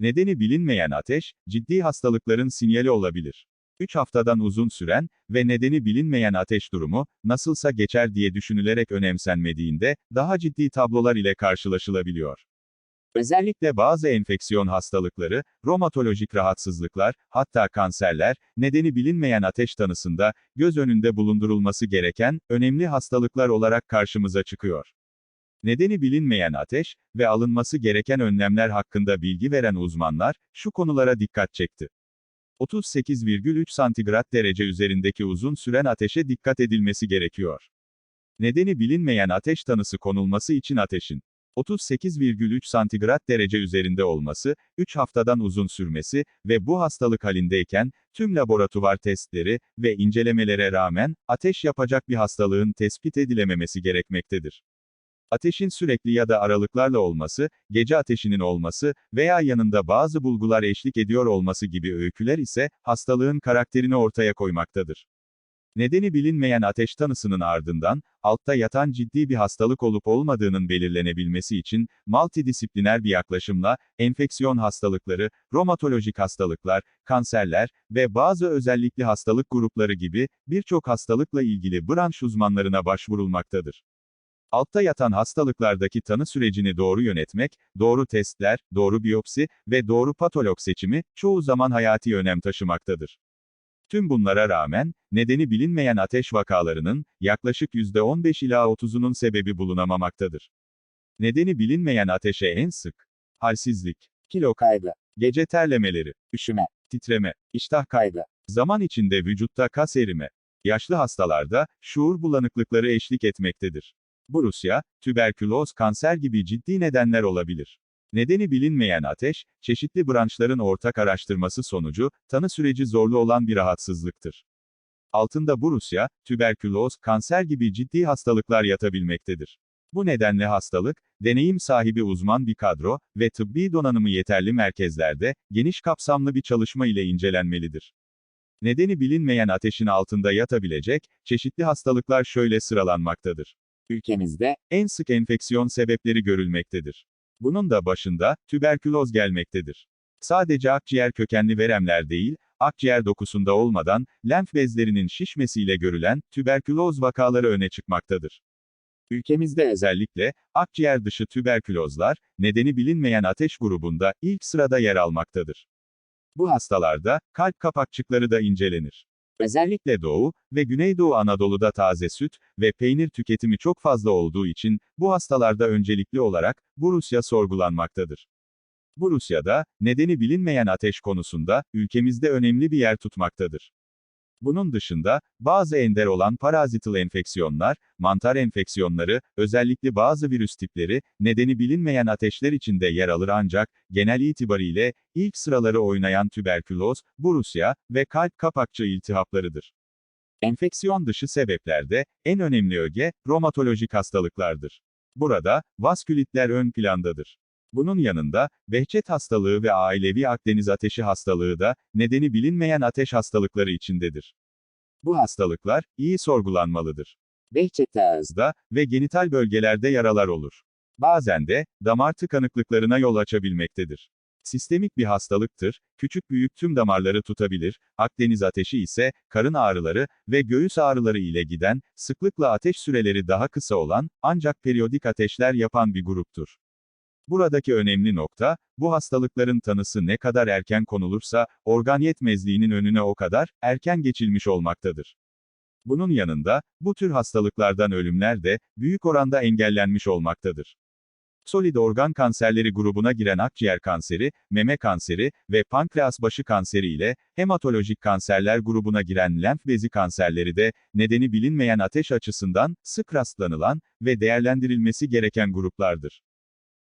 Nedeni bilinmeyen ateş, ciddi hastalıkların sinyali olabilir. 3 haftadan uzun süren ve nedeni bilinmeyen ateş durumu, nasılsa geçer diye düşünülerek önemsenmediğinde, daha ciddi tablolar ile karşılaşılabiliyor. Özellikle bazı enfeksiyon hastalıkları, romatolojik rahatsızlıklar, hatta kanserler, nedeni bilinmeyen ateş tanısında, göz önünde bulundurulması gereken, önemli hastalıklar olarak karşımıza çıkıyor. Nedeni bilinmeyen ateş ve alınması gereken önlemler hakkında bilgi veren uzmanlar, şu konulara dikkat çekti. 38,3 santigrat derece üzerindeki uzun süren ateşe dikkat edilmesi gerekiyor. Nedeni bilinmeyen ateş tanısı konulması için ateşin 38,3 santigrat derece üzerinde olması, 3 haftadan uzun sürmesi ve bu hastalık halindeyken, tüm laboratuvar testleri ve incelemelere rağmen, ateş yapacak bir hastalığın tespit edilememesi gerekmektedir. Ateşin sürekli ya da aralıklarla olması, gece ateşinin olması veya yanında bazı bulgular eşlik ediyor olması gibi öyküler ise, hastalığın karakterini ortaya koymaktadır. Nedeni bilinmeyen ateş tanısının ardından, altta yatan ciddi bir hastalık olup olmadığının belirlenebilmesi için, multidisipliner bir yaklaşımla, enfeksiyon hastalıkları, romatolojik hastalıklar, kanserler ve bazı özellikli hastalık grupları gibi, birçok hastalıkla ilgili branş uzmanlarına başvurulmaktadır. Altta yatan hastalıklardaki tanı sürecini doğru yönetmek, doğru testler, doğru biyopsi ve doğru patolog seçimi, çoğu zaman hayati önem taşımaktadır. Tüm bunlara rağmen, nedeni bilinmeyen ateş vakalarının, yaklaşık %15 ila 30'unun sebebi bulunamamaktadır. Nedeni bilinmeyen ateşe en sık, halsizlik, kilo kaybı, gece terlemeleri, üşüme, titreme, iştah kaybı, zaman içinde vücutta kas erime, yaşlı hastalarda, şuur bulanıklıkları eşlik etmektedir. Brusya, tüberküloz, kanser gibi ciddi nedenler olabilir. Nedeni bilinmeyen ateş, çeşitli branşların ortak araştırması sonucu, tanı süreci zorlu olan bir rahatsızlıktır. Altında Brusya, tüberküloz, kanser gibi ciddi hastalıklar yatabilmektedir. Bu nedenle hastalık, deneyim sahibi uzman bir kadro ve tıbbi donanımı yeterli merkezlerde, geniş kapsamlı bir çalışma ile incelenmelidir. Nedeni bilinmeyen ateşin altında yatabilecek, çeşitli hastalıklar şöyle sıralanmaktadır. Ülkemizde, en sık enfeksiyon sebepleri görülmektedir. Bunun da başında, tüberküloz gelmektedir. Sadece akciğer kökenli veremler değil, akciğer dokusunda olmadan, lenf bezlerinin şişmesiyle görülen, tüberküloz vakaları öne çıkmaktadır. Ülkemizde özellikle, akciğer dışı tüberkülozlar, nedeni bilinmeyen ateş grubunda, ilk sırada yer almaktadır. Bu hastalarda, kalp kapakçıkları da incelenir. Özellikle Doğu ve Güneydoğu Anadolu'da taze süt ve peynir tüketimi çok fazla olduğu için, bu hastalarda öncelikli olarak, Brusya sorgulanmaktadır. Brusya'da, nedeni bilinmeyen ateş konusunda, ülkemizde önemli bir yer tutmaktadır. Bunun dışında, bazı ender olan parazital enfeksiyonlar, mantar enfeksiyonları, özellikle bazı virüs tipleri, nedeni bilinmeyen ateşler içinde yer alır ancak, genel itibariyle, ilk sıraları oynayan tüberküloz, Brusya ve kalp kapakçı iltihaplarıdır. Enfeksiyon dışı sebeplerde, en önemli öge, romatolojik hastalıklardır. Burada, vaskülitler ön plandadır. Bunun yanında, Behçet hastalığı ve ailevi Akdeniz ateşi hastalığı da, nedeni bilinmeyen ateş hastalıkları içindedir. Bu hastalıklar, iyi sorgulanmalıdır. Behçet'te ağızda ve genital bölgelerde yaralar olur. Bazen de, damar tıkanıklıklarına yol açabilmektedir. Sistemik bir hastalıktır, küçük büyük tüm damarları tutabilir, Akdeniz ateşi ise, karın ağrıları ve göğüs ağrıları ile giden, sıklıkla ateş süreleri daha kısa olan, ancak periyodik ateşler yapan bir gruptur. Buradaki önemli nokta, bu hastalıkların tanısı ne kadar erken konulursa, organ yetmezliğinin önüne o kadar, erken geçilmiş olmaktadır. Bunun yanında, bu tür hastalıklardan ölümler de, büyük oranda engellenmiş olmaktadır. Solid organ kanserleri grubuna giren akciğer kanseri, meme kanseri ve pankreas başı kanseri ile, hematolojik kanserler grubuna giren lenf bezi kanserleri de, nedeni bilinmeyen ateş açısından, sık rastlanılan ve değerlendirilmesi gereken gruplardır.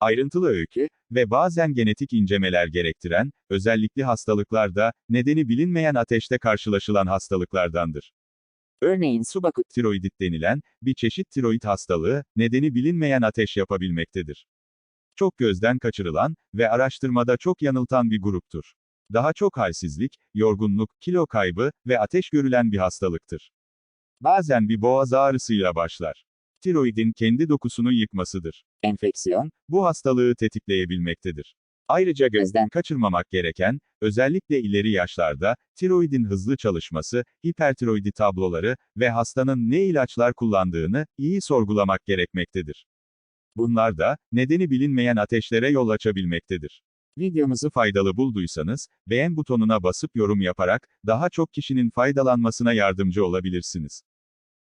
Ayrıntılı öykü ve bazen genetik incemeler gerektiren, özellikli hastalıklar da, nedeni bilinmeyen ateşte karşılaşılan hastalıklardandır. Örneğin subakut tiroidit denilen, bir çeşit tiroid hastalığı, nedeni bilinmeyen ateş yapabilmektedir. Çok gözden kaçırılan ve araştırmada çok yanıltan bir gruptur. Daha çok halsizlik, yorgunluk, kilo kaybı ve ateş görülen bir hastalıktır. Bazen bir boğaz ağrısıyla başlar tiroidin kendi dokusunu yıkmasıdır. Enfeksiyon, bu hastalığı tetikleyebilmektedir. Ayrıca gözden kaçırmamak gereken, özellikle ileri yaşlarda, tiroidin hızlı çalışması, hipertiroidi tabloları ve hastanın ne ilaçlar kullandığını iyi sorgulamak gerekmektedir. Bunlar da, nedeni bilinmeyen ateşlere yol açabilmektedir. Videomuzu faydalı bulduysanız, beğen butonuna basıp yorum yaparak, daha çok kişinin faydalanmasına yardımcı olabilirsiniz.